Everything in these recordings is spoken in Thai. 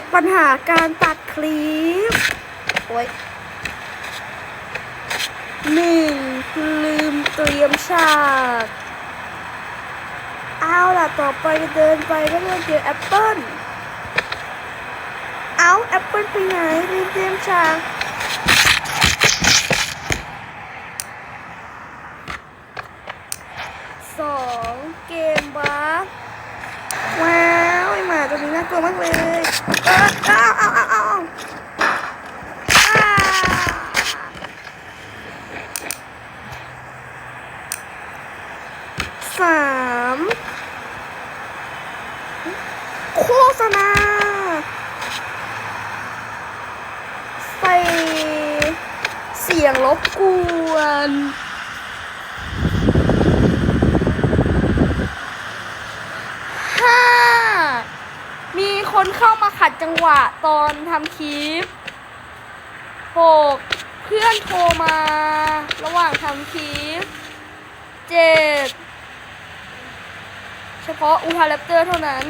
ดปัญหาการตัดคลิปโอ้ยหนึ่งลืมเตรียมฉากเอาล่ะต่อไปเดินไปก็จะเจอแอปเปิ้ลเอาแอปเปิ้ลไปไหนลืมเตรียมฉากสองเกมบัฟว้าวไอหมา ตัวนี้น่ากลัวมากเลยออเอาเอาเอาเอาเอาอ่าสามโฆษณาใส่เสียงรบกวน ห้า มี คนเข้ามาขัดจังหวะตอนทำคลิปหกเพื่อนโทรมา ระหว่างทำคลิปเจ็ดเฉพาะอูทาแรปเตอร์เท่านั้น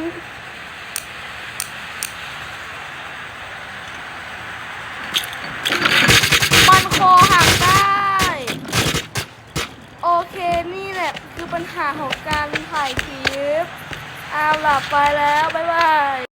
มันคอหักได้ โอเคนี่แหละคือปัญหาของการถ่ายคลิปเอาหล่ะไปแล้ว บ๊ายบาย